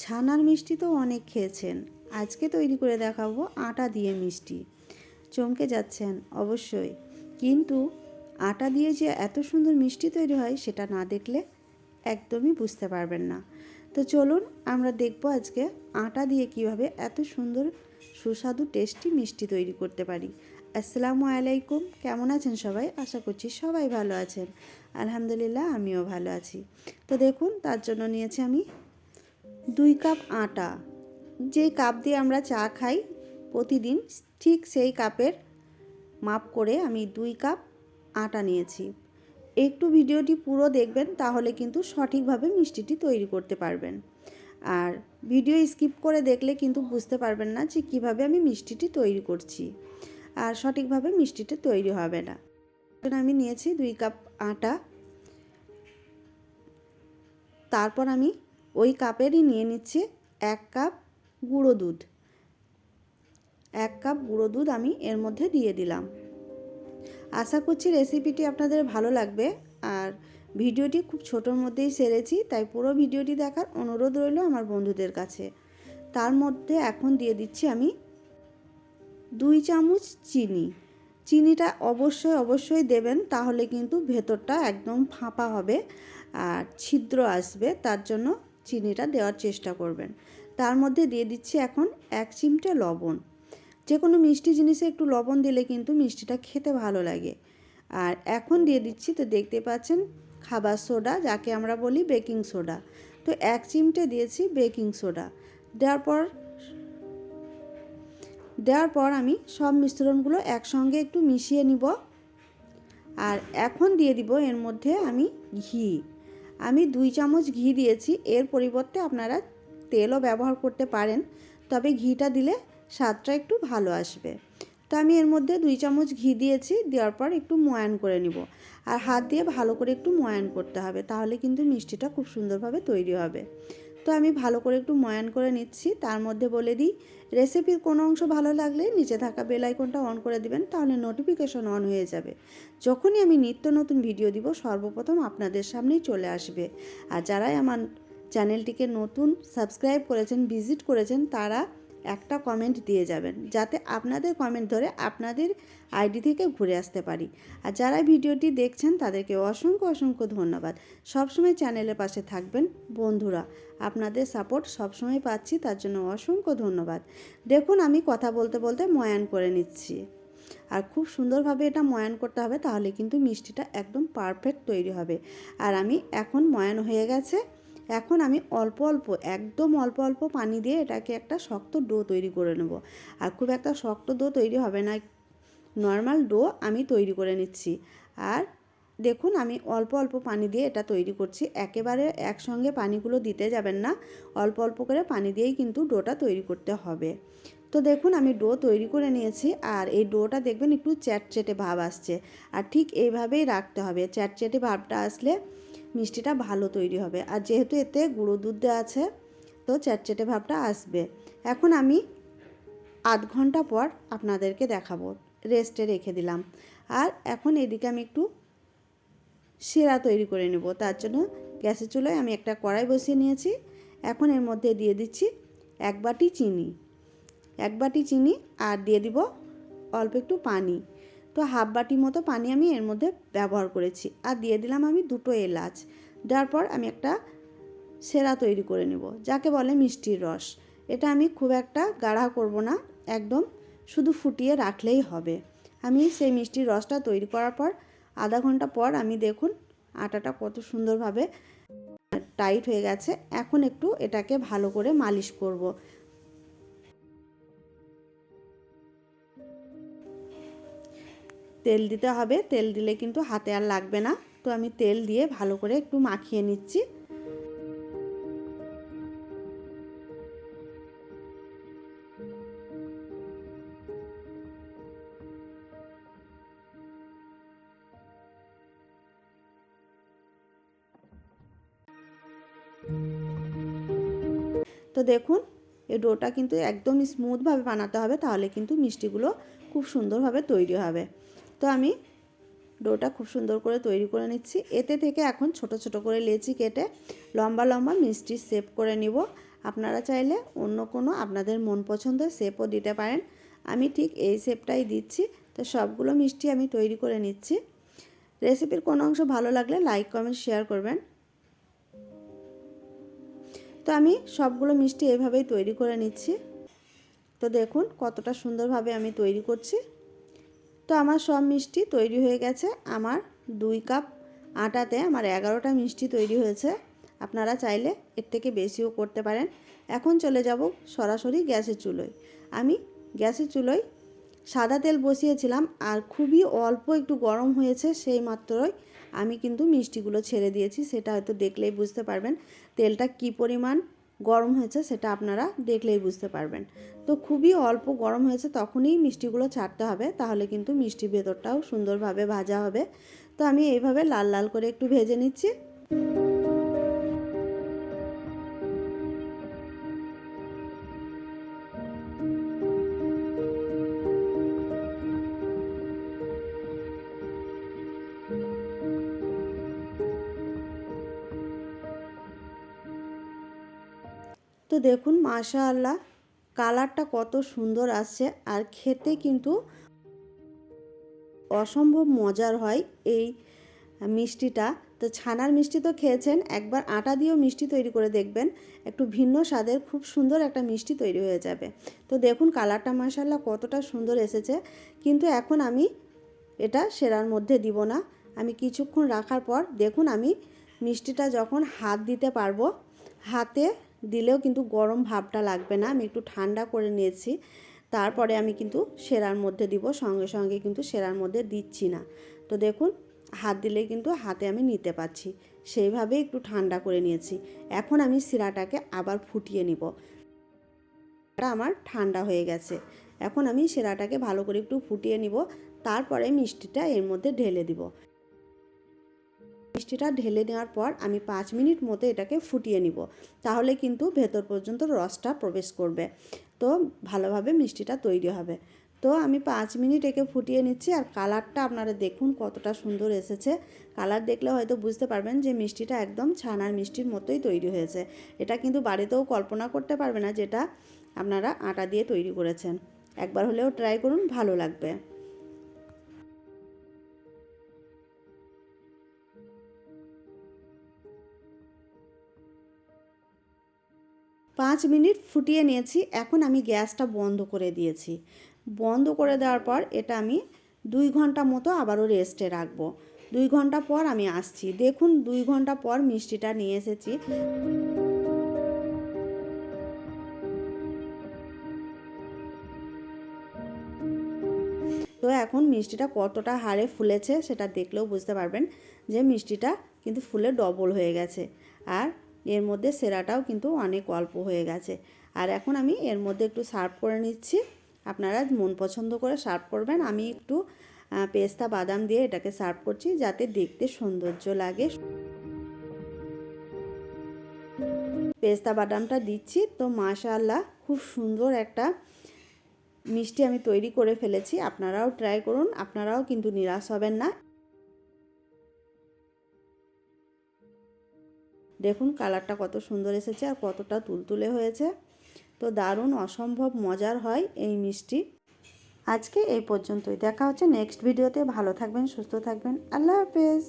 ছানার মিষ্টি তো অনেক খেয়েছেন। আজকে তৈরি করে দেখাবো আটা দিয়ে মিষ্টি। চমকে যাচ্ছেন, অবশ্যই। কিন্তু আটা দিয়ে যে এত সুন্দর মিষ্টি তৈরি হয়, সেটা না দেখলে একদমই বুঝতে পারবেন না। তো চলুন, আমরা দেখব আজকে আটা দিয়ে কীভাবে এত সুন্দর, সুস্বাদু, টেস্টি মিষ্টি তৈরি করতে পারি। আসসালামু আলাইকুম। কেমন আছেন সবাই? আশা করছি সবাই ভালো আছেন। আলহামদুলিল্লাহ, আমিও ভালো আছি। তো দেখুন, তার জন্য নিয়েছি আমি দুই কাপ আটা। যে কাপ দিয়ে আমরা চা খাই প্রতিদিন, ঠিক সেই কাপের মাপ করে আমি দুই কাপ আটা নিয়েছি। একটু ভিডিওটি পুরো দেখবেন, তাহলে কিন্তু সঠিকভাবে মিষ্টিটি তৈরি করতে পারবেন। আর ভিডিও স্কিপ করে দেখলে কিন্তু বুঝতে পারবেন না যে কীভাবে আমি মিষ্টিটি তৈরি করছি আর সঠিকভাবে মিষ্টিটি তৈরি হবে না। আমি নিয়েছি দুই কাপ আটা। তারপর আমি ওই কাপেরই নিয়ে নিচ্ছি এক কাপ গুঁড়ো দুধ। এক কাপ গুঁড়ো দুধ আমি এর মধ্যে দিয়ে দিলাম। আশা করছি রেসিপিটি আপনাদের ভালো লাগবে। আর ভিডিওটি খুব ছোটোর মধ্যেই সেরেছি, তাই পুরো ভিডিওটি দেখার অনুরোধ রইল আমার বন্ধুদের কাছে। তার মধ্যে এখন দিয়ে দিচ্ছি আমি দুই চামচ চিনি। চিনিটা অবশ্যই অবশ্যই দেবেন, তাহলে কিন্তু ভেতরটা একদম ফাঁপা হবে আর ছিদ্র আসবে, তার জন্য চিনিটা দেওয়ার চেষ্টা করবেন। তার মধ্যে দিয়ে দিচ্ছি এখন এক চিমটে লবণ। যে কোনো মিষ্টি জিনিসে একটু লবণ দিলে কিন্তু মিষ্টিটা খেতে ভালো লাগে। আর এখন দিয়ে দিচ্ছি তো দেখতে পাচ্ছেন খাবার সোডা, যাকে আমরা বলি বেকিং সোডা। তো এক চিমটে দিয়েছি বেকিং সোডা। দেওয়ার পর দেওয়ার পর আমি সব মিশ্রণগুলো একসঙ্গে একটু মিশিয়ে নিব। আর এখন দিয়ে দিব এর মধ্যে আমি ঘি। আমি দুই চামচ ঘি দিয়েছি, এর পরিবর্তে আপনারা তেলও ব্যবহার করতে পারেন, তবে ঘিটা দিলে স্বাদটা একটু ভালো আসবে। তো আমি এর মধ্যে দুই চামচ ঘি দিয়েছি, দেওয়ার পর একটু ময়ান করে নিব। আর হাত দিয়ে ভালো করে একটু ময়ান করতে হবে, তাহলে কিন্তু মিষ্টিটা খুব সুন্দরভাবে তৈরি হবে। তো আমি ভালো করে একটু ময়ান করে নিচ্ছি। তার মধ্যে বলে দিই রেসিপির কোনো অংশ ভালো লাগলে নিচে থাকা বেল আইকনটা অন করে দিবেন, তাহলে নোটিফিকেশন অন হয়ে যাবে। যখনই আমি নিত্য নতুন ভিডিও দিব, সর্বপ্রথম আপনাদের সামনেই চলে আসবে। আর যারাই আমার চ্যানেলটিকে নতুন সাবস্ক্রাইব করেছেন ভিজিট করেছেন, তারা একটা কমেন্ট দিয়ে যাবেন, যাতে আপনাদের কমেন্ট ধরে আপনাদের আইডি থেকে ঘুরে আসতে পারি। আর যারা ভিডিওটি দেখছেন, তাদেরকে অসংখ্য অসংখ্য ধন্যবাদ। সবসময় চ্যানেলের পাশে থাকবেন বন্ধুরা। আপনাদের সাপোর্ট সবসময় পাচ্ছি, তার জন্য অসংখ্য ধন্যবাদ। দেখুন, আমি কথা বলতে বলতে ময়ান করে নিচ্ছি। আর খুব সুন্দরভাবে এটা ময়ান করতে হবে, তাহলে কিন্তু মিষ্টিটা একদম পারফেক্ট তৈরি হবে। আর আমি এখন ময়ান হয়ে গেছে। এখন আমি অল্প অল্প, একদম অল্প অল্প পানি দিয়ে এটাকে একটা শক্ত ডো তৈরি করে নেব। আর খুব একটা শক্ত ডো তৈরি হবে না, নর্মাল ডো আমি তৈরি করে নিচ্ছি। আর দেখুন আমি অল্প অল্প পানি দিয়ে এটা তৈরি করছি, একেবারে একসঙ্গে পানিগুলো দিতে যাবেন না, অল্প অল্প করে পানি দিয়েই কিন্তু ডোটা তৈরি করতে হবে। তো দেখুন, আমি ডো তৈরি করে নিয়েছি আর এই ডোটা দেখবেন একটু চ্যাটচেটে ভাব আসছে। আর ঠিক এইভাবেই রাখতে হবে। চ্যাটচেটে ভাবটা আসলে মিষ্টিটা ভালো তৈরি হবে। আর যেহেতু এতে গুঁড়ো দুধ দেওয়া আছে, তো চ্যাটচেটে ভাবটা আসবে। এখন আমি আধ ঘণ্টা পর আপনাদেরকে দেখাবো। রেস্টে রেখে দিলাম। আর এখন এদিকে আমি একটু সেরা তৈরি করে নেব। তার জন্য গ্যাসের চুলোয় আমি একটা কড়াই বসিয়ে নিয়েছি। এখন এর মধ্যে দিয়ে দিচ্ছি এক বাটি চিনি। এক বাটি চিনি আর দিয়ে দিব অল্প একটু পানি। তো হাফ বাটি মতো পানি আমি এর মধ্যে ব্যবহার করেছি। আর দিয়ে দিলাম আমি দুটো এলাচ। দেওয়ার পর আমি একটা সেরা তৈরি করে নেব, যাকে বলে মিষ্টির রস। এটা আমি খুব একটা গাঢ়া করব না, একদম শুধু ফুটিয়ে রাখলেই হবে। আমি সেই মিষ্টির রসটা তৈরি করার পর আধা ঘণ্টা পর আমি দেখুন আটাটা কত সুন্দরভাবে টাইট হয়ে গেছে। এখন একটু এটাকে ভালো করে মালিশ করব। তেল দিতে হবে। তেল দিলে কিন্তু হাতে আর লাগবে না। তো আমি তেল দিয়ে ভালো করে একটু মাখিয়ে নিচ্ছি। তো দেখুন এই ডোটা কিন্তু একদম স্মুথভাবে বানাতে হবে, তাহলে কিন্তু মিষ্টিগুলো খুব সুন্দরভাবে তৈরি হবে। তো আমি ডোটা খুব সুন্দর করে তৈরি করে নিচ্ছি। এতে থেকে এখন ছোট ছোট করে লেচি কেটে লম্বা লম্বা মিষ্টি সেভ করে নিব। আপনারা চাইলে অন্য কোনো আপনাদের মন পছন্দের শেপও দিতে পারেন। আমি ঠিক এই শেপটাই দিচ্ছি। তো সবগুলো মিষ্টি আমি তৈরি করে নিচ্ছি। রেসিপির কোনো অংশ ভালো লাগলে লাইক, কমেন্ট, শেয়ার করবেন। তো আমি সবগুলো মিষ্টি এভাবেই তৈরি করে নিচ্ছি। তো দেখুন কতটা সুন্দরভাবে আমি তৈরি করছি। তো আমার সব মিষ্টি তৈরি হয়ে গেছে। আমার দুই কাপ আটাতে আমার এগারোটা মিষ্টি তৈরি হয়েছে। আপনারা চাইলে এর থেকে বেশিও করতে পারেন। এখন চলে যাব সরাসরি গ্যাসের চুলোয়। আমি গ্যাসের চুলোয় সাদা তেল বসিয়েছিলাম আর খুবই অল্প একটু গরম হয়েছে সেই মাত্রই আমি কিন্তু মিষ্টিগুলো ছেড়ে দিয়েছি। সেটা হয়তো দেখলেই বুঝতে পারবেন তেলটা কি পরিমাণ গরম হয়েছে সেটা আপনারা দেখলেই বুঝতে পারবেন। তো খুবই অল্প গরম হয়েছে তখনই মিষ্টিগুলো ছাড়তে হবে, তাহলে কিন্তু মিষ্টি ভেতরটাও সুন্দরভাবে ভাজা হবে। তো আমি এইভাবে লাল লাল করে একটু ভেজে নিচ্ছি। তো দেখুন মাশা আল্লাহ কালারটা কত সুন্দর আসছে। আর খেতে কিন্তু অসম্ভব মজার হয় এই মিষ্টিটা। তো ছানার মিষ্টি তো খেয়েছেন, একবার আটা দিয়েও মিষ্টি তৈরি করে দেখবেন। একটু ভিন্ন স্বাদের, খুব সুন্দর একটা মিষ্টি তৈরি হয়ে যাবে। তো দেখুন, কালারটা মাসাল্লাহ কতটা সুন্দর এসেছে। কিন্তু এখন আমি এটা সেরার মধ্যে দিব না। আমি কিছুক্ষণ রাখার পর দেখুন, আমি মিষ্টিটা যখন হাত দিতে পারব, হাতে দিলেও কিন্তু গরম ভাবটা লাগবে না। আমি একটু ঠান্ডা করে নিয়েছি। তারপরে আমি কিন্তু সেরার মধ্যে দিব, সঙ্গে সঙ্গে কিন্তু সেরার মধ্যে দিচ্ছি না। তো দেখুন, হাত দিলে কিন্তু হাতে আমি নিতে পারছি। সেইভাবে একটু ঠান্ডা করে নিয়েছি। এখন আমি শিরাটাকে আবার ফুটিয়ে নিব। আমার ঠান্ডা হয়ে গেছে। এখন আমি সেরাটাকে ভালো করে একটু ফুটিয়ে নিব। তারপরে মিষ্টিটা এর মধ্যে ঢেলে দিব। মিষ্টিটা ঢেলে নেওয়ার পর আমি পাঁচ মিনিট মতো এটাকে ফুটিয়ে নিব। তাহলে কিন্তু ভেতর পর্যন্ত রসটা প্রবেশ করবে। তো ভালোভাবে মিষ্টিটা তৈরি হবে। তো আমি পাঁচ মিনিট একে ফুটিয়ে নিচ্ছি আর কালারটা আপনারা দেখুন কতটা সুন্দর এসেছে। কালার দেখলে হয়তো বুঝতে পারবেন যে মিষ্টিটা একদম ছানার মিষ্টির মতোই তৈরি হয়েছে। এটা কিন্তু বাড়িতেও কল্পনা করতে পারবে না যেটা আপনারা আটা দিয়ে তৈরি করেছেন। একবার হলেও ট্রাই করুন, ভালো লাগবে। পাঁচ মিনিট ফুটিয়ে নিয়েছি, এখন আমি গ্যাসটা বন্ধ করে দিয়েছি। বন্ধ করে দেওয়ার পর এটা আমি দুই ঘণ্টা মতো আবারও রেস্টে রাখব। দুই ঘণ্টা পর আমি আসছি। দেখুন, দুই ঘণ্টা পর মিষ্টিটা নিয়ে এসেছি। তো এখন মিষ্টিটা কতটা হারে ফুলেছে সেটা দেখলেও বুঝতে পারবেন যে মিষ্টিটা কিন্তু ফুলে ডবল হয়ে গেছে। আর এর মধ্যে সেরাটাও কিন্তু অনেক অল্প হয়ে গেছে। আর এখন আমি এর মধ্যে একটু সার্ভ করে নিচ্ছি। আপনারা মন পছন্দ করে সার্ভ করবেন। আমি একটু পেস্তা বাদাম দিয়ে এটাকে সার্ভ করছি যাতে দেখতে সৌন্দর্য লাগে। পেস্তা বাদামটা দিচ্ছি। তো মাশাআল্লাহ খুব সুন্দর একটা মিষ্টি আমি তৈরি করে ফেলেছি। আপনারাও ট্রাই করুন। আপনারাও কিন্তু নিরাশ হবেন না। দেখুন কালারটা কত সুন্দর এসেছে আর কতটা তুলতুলে হয়েছে। তো দারুণ অসম্ভব মজার হয় এই মিষ্টি। আজকে এই পর্যন্তই। দেখা হচ্ছে নেক্সট ভিডিওতে ভালো থাকবেন, সুস্থ থাকবেন। আল্লাহ হাফেজ।